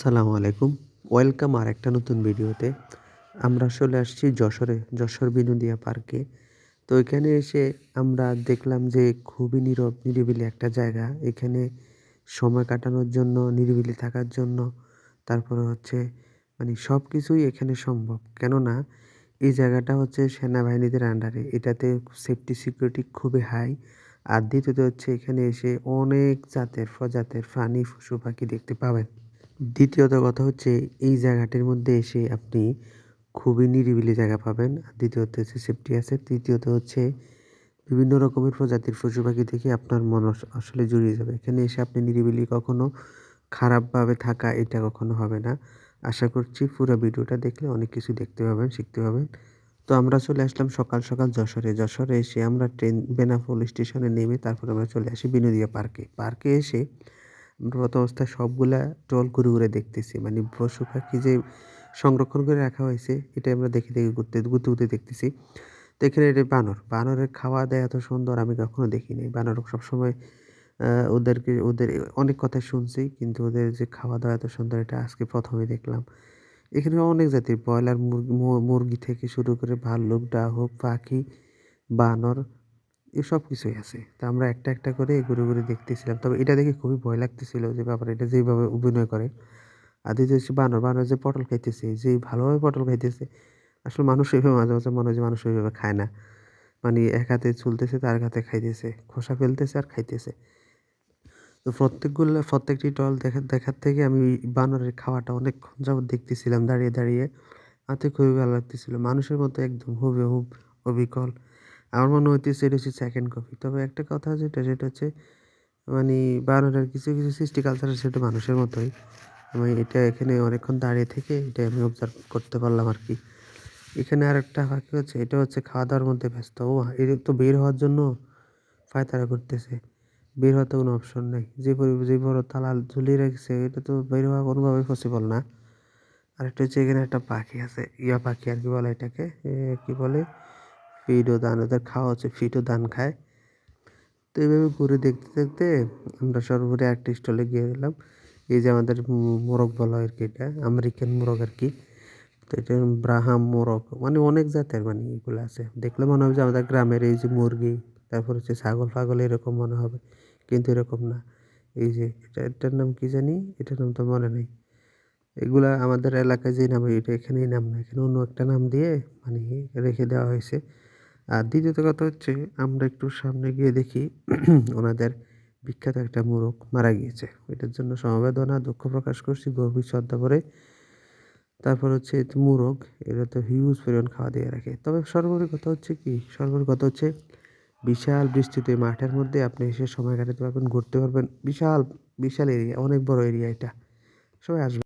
আসসালামু আলাইকুম। ওয়েলকাম আর একটা নতুন ভিডিওতে। আমরা চলে আসছি যশোরে, যশোর বিনোদিয়া পার্কে। তো এখানে এসে আমরা দেখলাম যে খুবই নীরব, নিরিবিলি একটা জায়গা। এখানে সময় কাটানোর জন্য, নিরিবিলি থাকার জন্য, তারপরে হচ্ছে মানে সব কিছুই এখানে সম্ভব। কেননা এই জায়গাটা হচ্ছে সেনাবাহিনীদের আন্ডারে এটাতে সেফটি সিকিউরিটি খুবই হাই আর দ্বিতীয়ত হচ্ছে এখানে এসে অনেক জাতের, প্রজাতের প্রাণী, পশু, পাখি দেখতে পাবেন। দ্বিতীয়ত কথা হচ্ছে, এই জায়গাটির মধ্যে এসে আপনি খুবই নিরিবিলি জায়গা পাবেন। দ্বিতীয়ত হচ্ছে সেফটি আছে। তৃতীয়ত হচ্ছে বিভিন্ন রকমের প্রজাতির পশু পাখি দেখে আপনার মন আসলে জুড়িয়ে যাবে। এখানে এসে আপনি নিরিবিলি কখনো খারাপভাবে থাকা এটা কখনো হবে না। আশা করছি পুরো ভিডিওটা দেখলে অনেক কিছু দেখতে পাবেন, শিখতে পাবেন। তো আমরা চলে আসলাম সকাল সকাল যশোরে। যশোরে এসে আমরা ট্রেন বেনাপোল স্টেশনে নেমে তারপর আমরা চলে আসি বিনোদিয়া পার্কে। পার্কে এসে প্রথম অবস্থায় সবগুলা টল ঘুরে ঘুরে দেখতেছি। মানে পশু পাখি যে সংরক্ষণ করে রাখা হয়েছে এটা আমরা দেখে দেখে ঘুরতে ঘুরতে ঘুরতে দেখতেছি। তো এখানে এটা বানর। বানরের খাওয়া দেয় এত সুন্দর আমি কখনো দেখিনি। বানর সবসময় ওদেরকে, ওদের অনেক কথা শুনছি, কিন্তু ওদের যে খাওয়া দাওয়া এত সুন্দর, এটা আজকে প্রথমে দেখলাম। এখানে অনেক জাতির ব্রয়লার মুরগি মুরগি থেকে শুরু করে ভাল্লুক, ডাহুক, পাখি, বানর এসব কিছুই আছে। তো আমরা একটা একটা করে ঘুরে ঘুরে দেখতেছিলাম। তবে এটা দেখে খুবই ভয় লাগতেছিল যে ব্যাপার এটা যেভাবে অভিনয় করে। আর দ্বিতীয় হচ্ছে বানর বানর যে পটল খাইতেছে, যে ভালোভাবে পটল খাইতেছে, আসলে মানুষ এইভাবে মাঝে মাঝে মনে হয় মানুষ ওইভাবে খায় না। মানে এক হাতে চলতেছে, তার হাতে খাইতেছে, খোসা ফেলতেছে আর খাইতেছে। তো প্রত্যেকগুলো, প্রত্যেকটি টল দেখা, দেখার থেকে আমি বানরের খাওয়াটা অনেকক্ষণ যাবত দেখতেছিলাম দাঁড়িয়ে দাঁড়িয়ে। হাতে খুবই ভালো লাগতেছিল। মানুষের মতো একদম হুবহুব অবিকল। আমার মনে হইতেছে এটা হচ্ছে সেকেন্ড কপি তবে একটা কথা যেটা সেটা হচ্ছে মানে বানানোর কিছু কিছু সৃষ্টি কালচার সেটা মানুষের মতোই। আমি এটা এখানে অনেকক্ষণ দাঁড়িয়ে থেকে এটা আমি অবজার্ভ করতে পারলাম আর কি। এখানে আর একটা পাখি হচ্ছে, এটা হচ্ছে খাওয়া দাওয়ার মধ্যে ব্যস্ত। ও এর তো বের হওয়ার জন্য ফায়তারা করতেছে। বের হওয়ার তো কোনো অপশন নেই। যে যে বড় তালা ঝুলিয়ে রেখেছে, এটা তো বের হওয়া কোনোভাবেই পসিবল না। আর একটা হচ্ছে এখানে একটা পাখি আছে, ইয়া পাখি আর কি বলে এটাকে কি বলে? ফিডও দান, ওদের খাওয়া হচ্ছে ফিডও দান খায়। তো এইভাবে ঘুরে দেখতে দেখতে আমরা সর্বোপরি একটা স্টলে গিয়ে গেলাম এই যে আমাদের মোরগ বলা হয় আর কি এটা, আমেরিকান মোরগ আর কি। তো এটা ব্রাহাম মোরগ মানে অনেক জাতের মানে এগুলো আছে। দেখলে মনে হবে যে আমাদের গ্রামের এই যে মুরগি, তারপর হচ্ছে ছাগল ফাগল এরকম মনে হবে, কিন্তু এরকম না। এই যে এটা, এটার নাম কি জানি? এটার নাম তো মনে নেই। এগুলা আমাদের এলাকায় যে নাম, এটা এখানেই নাম না, এখানে অন্য একটা নাম দিয়ে মানে রেখে দেওয়া হয়েছে। আর দ্বিতীয়ত কথা হচ্ছে, আমরা একটু সামনে গিয়ে দেখি ওনাদের বিখ্যাত একটা মোরগ মারা গিয়েছে। এটার জন্য সমবেদনা, দুঃখ প্রকাশ করছি, গভীর শ্রদ্ধা করে তারপর হচ্ছে মোরগ এটা তো হিউজ পরিমাণ খাওয়া দিয়ে রাখে। তবে সর্বোপরি কথা হচ্ছে কি? সর্বোপরি কথা হচ্ছে, বিশাল বৃষ্টিতে মাঠের মধ্যে আপনি এসে সময় কাটাতে পারবেন, ঘুরতে পারবেন। বিশাল বিশাল এরিয়া অনেক বড় এরিয়া এটা। সবাই আসবে।